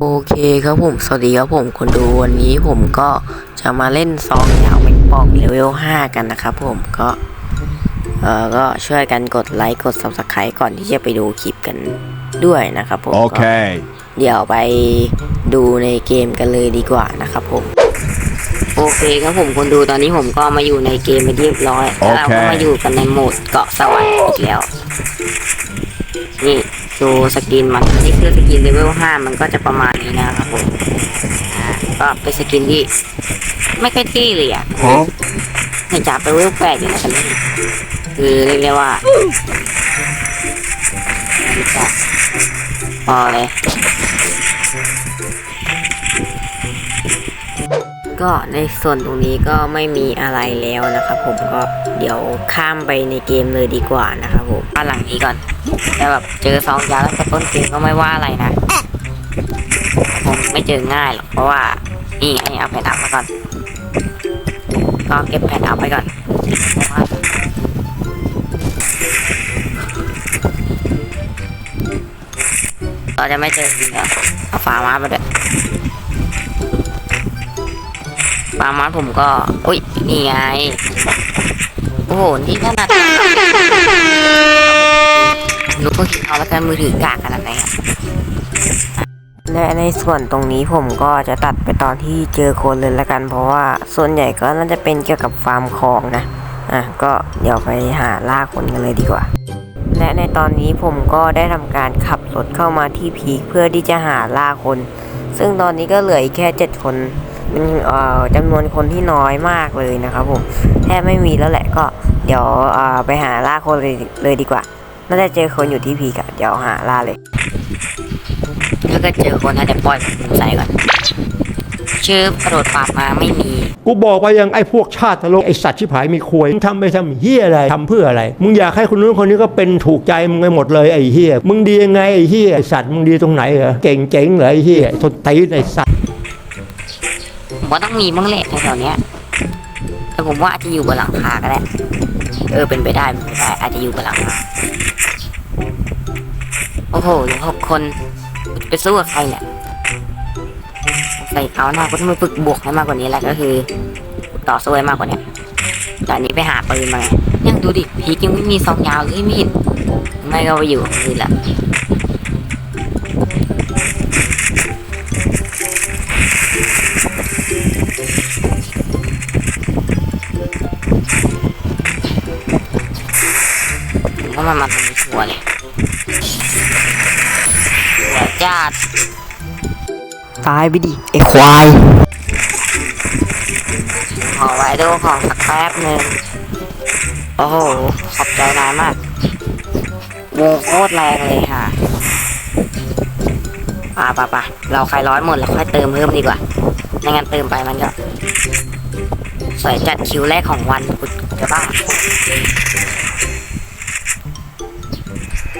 โอเคครับผม สวัสดีครับผมคนดูวันนี้ผมก็จะมาเล่นซองยาวเป็นปองเลเวล 5 กันนะครับผมก็เออก็ช่วยกันกดไลค์กด subscribe ก่อนที่จะไปดูคลิปกันด้วยนะครับผมก็ Okay. เดี๋ยวไปดูในเกมกันเลยดีกว่านะครับผม โอเคครับผมคนดูตอนนี้ผมก็มาอยู่ในเกมไปเรียบร้อยแล้วเราก็โอเคมาอยู่กันในโหมดเกาะสวรรค์อีกแล้วนี่ ดูสกินมันนี่คือสกินเลเวล5มันก็จะประมาณนี้นะครับผมอ่าก็เป็นสกินที่ไม่ค่อยเท่เลยอะให้จับไปเวลแปดอยู่นะครับนี่คือเรียกได้ว่าพอเลย ก็ในส่วนตรงนี้ก็ไม่มีอะไรแล้วนะครับผมก็เดี๋ยวข้ามไปในเกมเลยดีกว่านะครับผมบ้านหลังนี้ก่อนแต่แบบเจอซองยาตั้งแต่ต้นเกมก็ไม่ว่าอะไรนะผมไม่เจอง่ายหรอกเพราะว่านี่ไงเอาแผ่นอัพมาก่อนก็เก็บแผ่นอัพไปก่อนเราะว่าเราจะไม่เจอจริงเหรอเอาฝามาไปด้วยามาผมก็ อุ้ย นี่ไง โอ้โห นี่ขนาดนุกก็คิดเอาแล้วกันมือถือกากขนาดไหนและในส่วนตรงนี้ผมก็จะตัดไปตอนที่เจอคนเลยละกัน เพราะว่าส่วนใหญ่ก็น่าจะเป็นเกี่ยวกับฟาร์มของนะ อะ ก็เดี๋ยวไปหาล่าคนกันเลยดีกว่าและในตอนนี้ผมก็ได้ทำการขับรถเข้ามาที่พีคเพื่อที่จะหาล่าคน ซึ่งตอนนี้ก็เหลืออีกแค่เจ็ดคน จำนวนคนที่น้อยมากเลยนะครับผมแทบไม่มีแล้วแหละก็เดี๋ยวไปหาล่าคนเลยเลยดีกว่า น่าจะเจอคนอยู่ที่พีกะเดี๋ยวหาล่าเลย ถ้าเกิดเจอคนน่าจะปล่อยมใส่ก่อน ชื่อกระโดดปราบมาไม่มี กูบอกไปยังไอ้พวกชาติตลกไอ้สัตว์ชิบหายมีควยมึงทำไปทำเฮียอะไรทำเพื่ออะไร มึงอยากให้คนนู้นคนนี้ก็เป็นถูกใจมึงไปหมดเลยไอ้เฮียมึงดียังไงไอ้เฮียไอ้สัตว์มึงดีตรงไหนเหรอเก่งเจ๋งเหรอไอ้เฮียทนตีนไอ้สัตว์ ผมว่าต้องมีบ้งแหละแถวๆเนี้ยแต่ผมว่าอาจจะอยู่บนหลังคาก็ได้ เออเป็นไปได้เป็นไปได้อาจจะอยู่บนหลังคา โอ้โหเหลือหกคน ไปสู้กับใครเนี่ยใส่เอาหน้าก็ต้องไปฝึกบวกให้มากกว่านี้แหละก็คือ ต่อสู้ให้มากกว่านี้แต่อันนี้ไปหาปืนมาไงยังดูดิพีกยังไม่มีซองยาวเลยมีดไม่ก็ไปอยู่กับปืนละ ว่ามันมาตรงนี้ชัวร์เลยเดี๋ยวจ้าดตายไปดิไอควายขอไว้ดูของสักแป๊บหนึ่งโอ้โห ขอบใจนายมากวงโคตรแรงเลยค่ะป่าป่าป่าเราใครร้อนหมดแล้วค่อยเติมเพิ่มดีกว่าไม่งั้นเติมไปมันก็สวยจัดคิวแรกของวันกูจะบ้าแห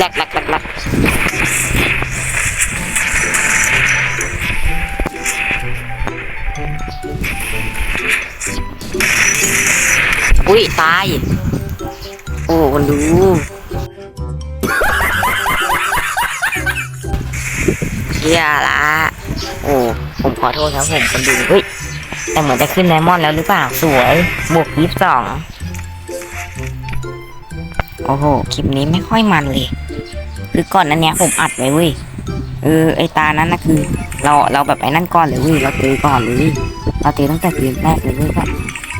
ลกแหลกแหลกแหลกอุ้ย ตาย โอ้คนดูเฮียละ โอ้ ผมขอโทษครับผมคนดู เฮ้ย แต่เหมือนจะขึ้นไดมอนด์แล้วหรือเปล่า สวย บวกยี่สิบสอง โอ้โห คลิปนี้ไม่ค่อยมันเลย คือก่อนนั้นเนี้ยผมอัดไว้เว้ย เออ ไอตานั้นนะคือ เราเราแบบไอ้นั่นก่อนเลยเว้ย เราเจอก่อนเลย เราเจอตั้งแต่เกมแรกเลยเว้ยก็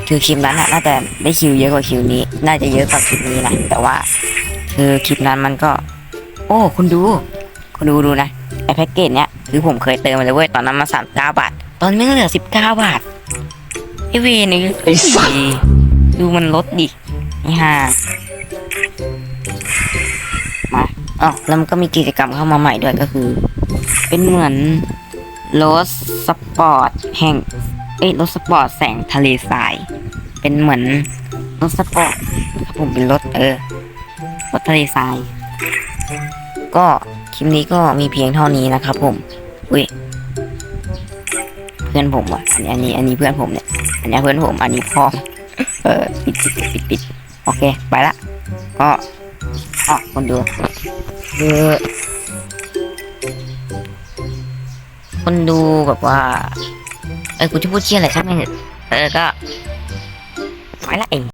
คือคลิปนั้นอะน่าจะได้คิวเยอะกว่าคิวนี้ น่าจะเยอะกว่าคลิปนี้นะ แต่ว่าคือคลิปนั้นมันก็ โอ้ คุณดู คุณดูดูนะ ไอแพ็กเกจเนี้ยคือผมเคยเติมมาเลยเว้ย ตอนนั้นมาสามเก้าบาท ตอนนี้เหลือสิบเก้าบาท เวนี่ไอสัดูมันลดดินี่ฮะมาอ๋อแล้วมันก็มีกิจกรรมเข้ามาใหม่ด้วยก็คือ เป็นเหมือนรถสปอร์ตแห่งเอ้ยรถสปอร์ตแสงทะเลทราย เป็นเหมือนรถสปอร์ตครับผมเป็นรถเออรถทะเลทราย ก็คลิปนี้ก็มีเพียงเท่านี้นะครับผม อุ้ยเพื่อนผมว่ะอันนี้อันนี้อันนี้เพื่อนผมเนี่ยอันนี้เพื่อนผมอันนี้พ่อเออปิดปิดปิดปิดปิดโอเคไปละก็อ๋อคนดูคือคนดูแบบว่าเออกูจะพูดเชี่ยอะไรใช่ไหมเออก็ไปละเอง